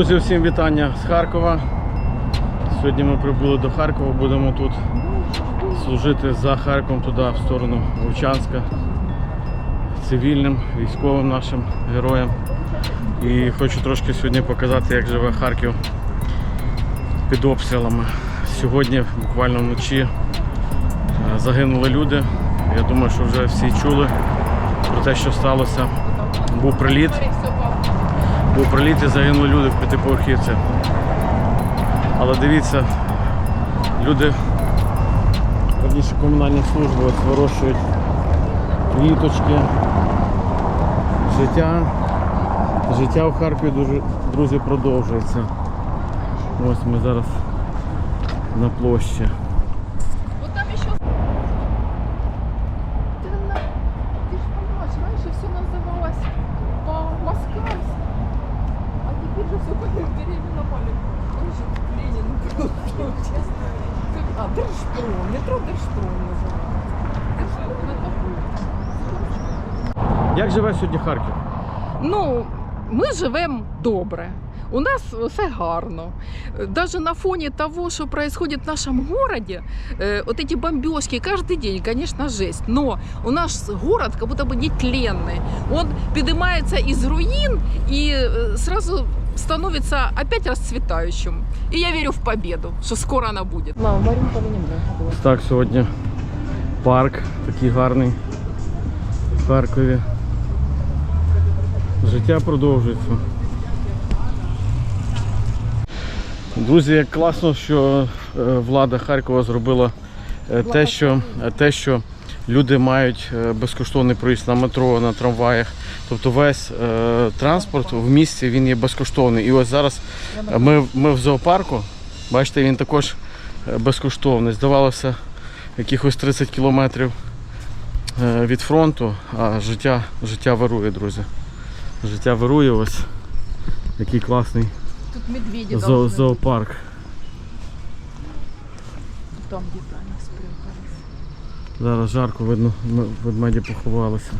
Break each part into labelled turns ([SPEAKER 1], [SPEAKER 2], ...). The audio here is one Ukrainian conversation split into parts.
[SPEAKER 1] Друзі, всім вітання з Харкова. Сьогодні ми прибули до Харкова, будемо тут служити за Харковом туди, в сторону Вовчанська, цивільним, військовим нашим героям. І хочу трошки сьогодні показати, як живе Харків під обстрілами. Сьогодні, буквально вночі, е, загинули люди. Я думаю, що вже всі чули про те, що сталося. Був приліт. Був приліт і загинули люди в п'ятиповерхівці. Але дивіться, люди, верніше комунальні служби вирощують квіточки. Життя, життя в Харкові дуже, друзі, продовжується. Ось ми зараз на площі.
[SPEAKER 2] А, Держпром, метро Держпром называется. Держпром это будет.
[SPEAKER 1] Як живе сьогодні Харків?
[SPEAKER 2] Ну, ми живемо добре. У нас все гарно. Даже на фоне того, что происходит в нашем городе, э, вот эти бомбежки каждый день, конечно, жесть. Но у нас город как будто бы нетленный. Он поднимается из руин и э, сразу становится опять расцветающим. И я верю в победу, что скоро она будет. Мама, Маринка
[SPEAKER 1] Ось так сьогодні парк такий гарний в Харкові. Життя продовжується. Друзі, як класно, що е, влада Харкова зробила е, те, що, те, що люди мають е, безкоштовний проїзд на метро, на трамваях. Тобто весь е, транспорт в місті він є безкоштовний. І ось зараз ми, ми в зоопарку, бачите, він також е, безкоштовний. Здавалося, якихось 30 кілометрів від фронту, а життя, життя вирує, друзі. Життя вирує ось. Який класний
[SPEAKER 2] Тут
[SPEAKER 1] зо- зоопарк.
[SPEAKER 2] Там спрятались.
[SPEAKER 1] Зараз жарко видно, ведмеді поховалися.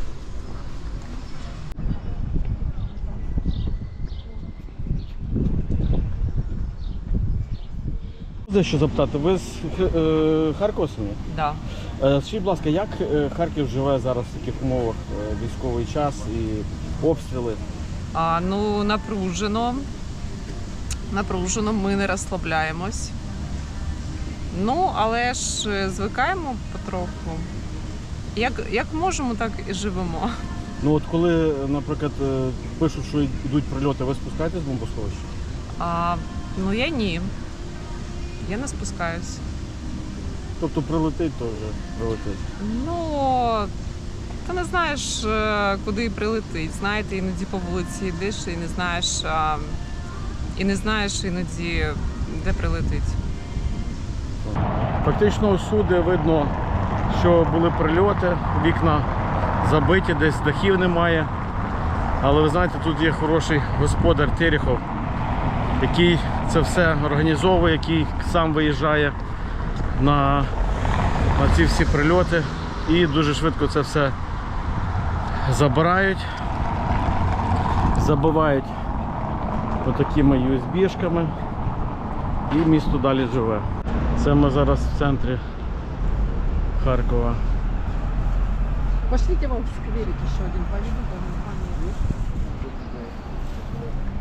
[SPEAKER 1] Дещо запитати, ви з е, Харкова самі?
[SPEAKER 3] Да.
[SPEAKER 1] Е, Скажіть, будь ласка, як е, Харків живе зараз в таких умовах е, військовий час і обстріли?
[SPEAKER 3] А, ну, напружено. Напружено, ми не розслабляємось. Ну, але ж е, звикаємо потроху. Як, як можемо, так і живемо.
[SPEAKER 1] Ну от коли, наприклад, е, пишуть, що йдуть прильоти, ви спускаєтесь з бомбосховища?
[SPEAKER 3] А, ну, я ні. Я не спускаюсь.
[SPEAKER 1] Тобто прилетить, то вже прилетить.
[SPEAKER 3] Ну, ти не знаєш, е, куди прилетить. Знаєте, іноді по вулиці йдеш і не знаєш, а, і не знаєш іноді, де прилетить.
[SPEAKER 1] Фактично усюди видно, що були прильоти, вікна забиті, десь дахів немає. Але ви знаєте, тут є хороший господар Терехов, який це все організовує, який сам виїжджає на, на ці всі прильоти і дуже швидко це все забирають, забивають отакими USB-шками і місто далі живе. Це ми зараз в центрі Харкова.
[SPEAKER 2] Пошлите вам в скверик еще один поведу, там фамилию.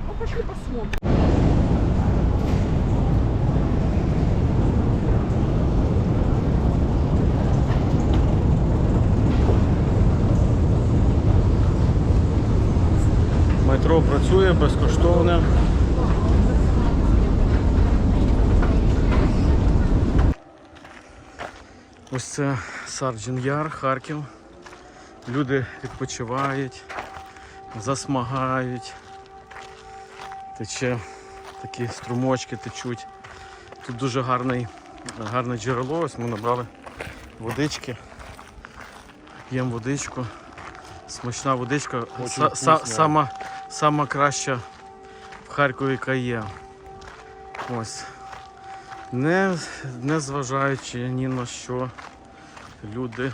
[SPEAKER 2] Ну, пошли посмотрим.
[SPEAKER 1] Метро працює безкоштовне. Ось це Сарджин Яр, Харків. Люди відпочивають, засмагають. Тече такі струмочки течуть. Тут дуже гарний, гарне джерело. Ось ми набрали водички. П'ємо водичку. Смачна водичка. Са- сама, сама краща в Харкові, яка є. Ось. Не, не зважаючи ні на що, люди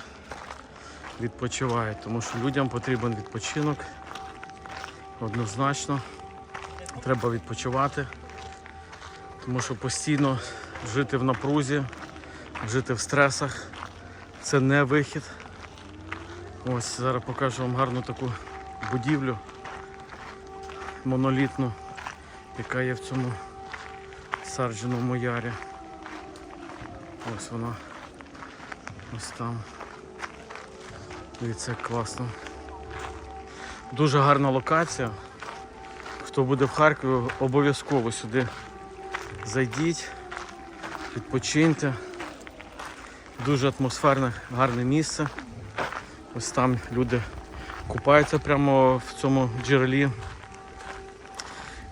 [SPEAKER 1] відпочивають, тому що людям потрібен відпочинок однозначно. Треба відпочивати, тому що постійно жити в напрузі, жити в стресах це не вихід. Ось зараз покажу вам гарну таку будівлю монолітну, яка є в цьому сардженому ярі. Ось вона. Ось там. Дивіться, як класно. Дуже гарна локація. Хто буде в Харкові, обов'язково сюди зайдіть, відпочиньте. Дуже атмосферне, гарне місце. Ось там люди купаються прямо в цьому джерелі,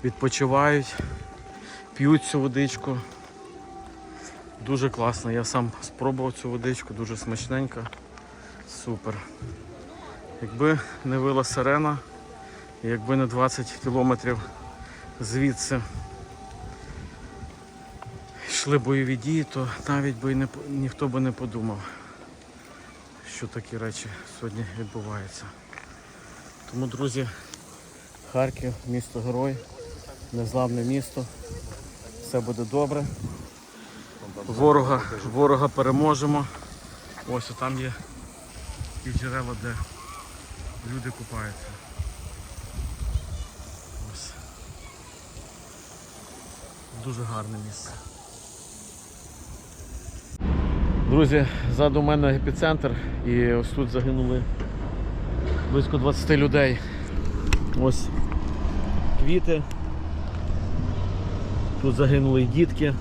[SPEAKER 1] відпочивають, п'ють цю водичку. Дуже класно. Я сам спробував цю водичку, дуже смачненька. Супер. Якби не вила сирена, якби не 20 кілометрів звідси йшли бойові дії, то навіть би не, ніхто би не подумав, що такі речі сьогодні відбуваються. Тому, друзі, Харків, місто герой, незламне місто. Все буде добре. Ворога, ворога переможемо. Ось там є і джерела, де люди купаються. Ось. Дуже гарне місце. Друзі, ззаду мене епіцентр і ось тут загинули близько 20 людей. Ось квіти. Тут загинули і дітки.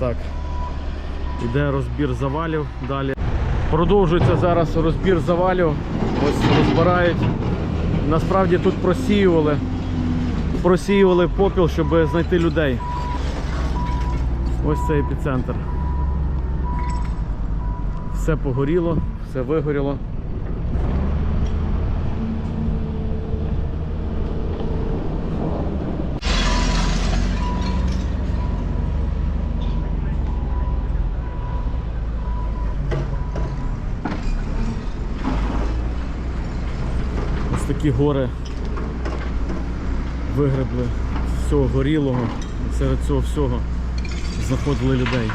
[SPEAKER 1] Так. Іде розбір завалів далі. Продовжується зараз розбір завалів. Ось розбирають. Насправді тут просіювали. Просіювали попіл, щоб знайти людей. Ось цей епіцентр. Все погоріло, все вигоріло. Такі гори вигребли з всього горілого. І серед цього всього знаходили людей.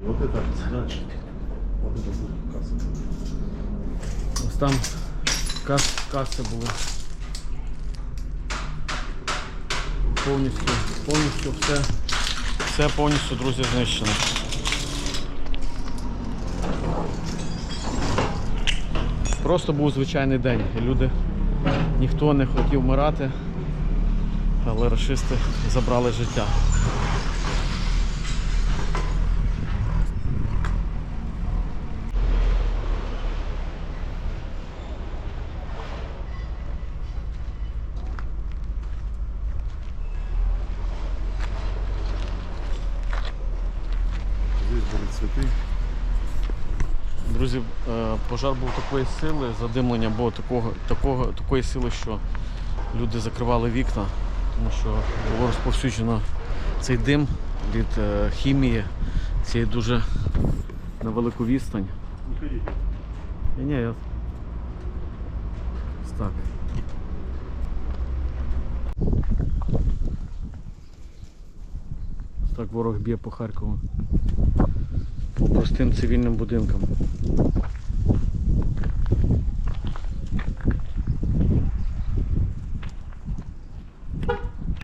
[SPEAKER 4] Вот это, да. Вот это будет касса.
[SPEAKER 1] Ось там кас, каси були. Повністю, повністю все, все повністю, друзі, знищено. Просто був звичайний день. І люди, ніхто не хотів вмирати, але расисти забрали життя.
[SPEAKER 4] Здесь были цветы.
[SPEAKER 1] Друзі, е, пожар був такої сили, задимлення було такого, такого, такої сили, що люди закривали вікна, тому що було розповсюджено цей дим від е, хімії, цієї дуже на велику відстань. Ні, я. Так. Так ворог б'є по Харкову. По простим цивільним будинкам.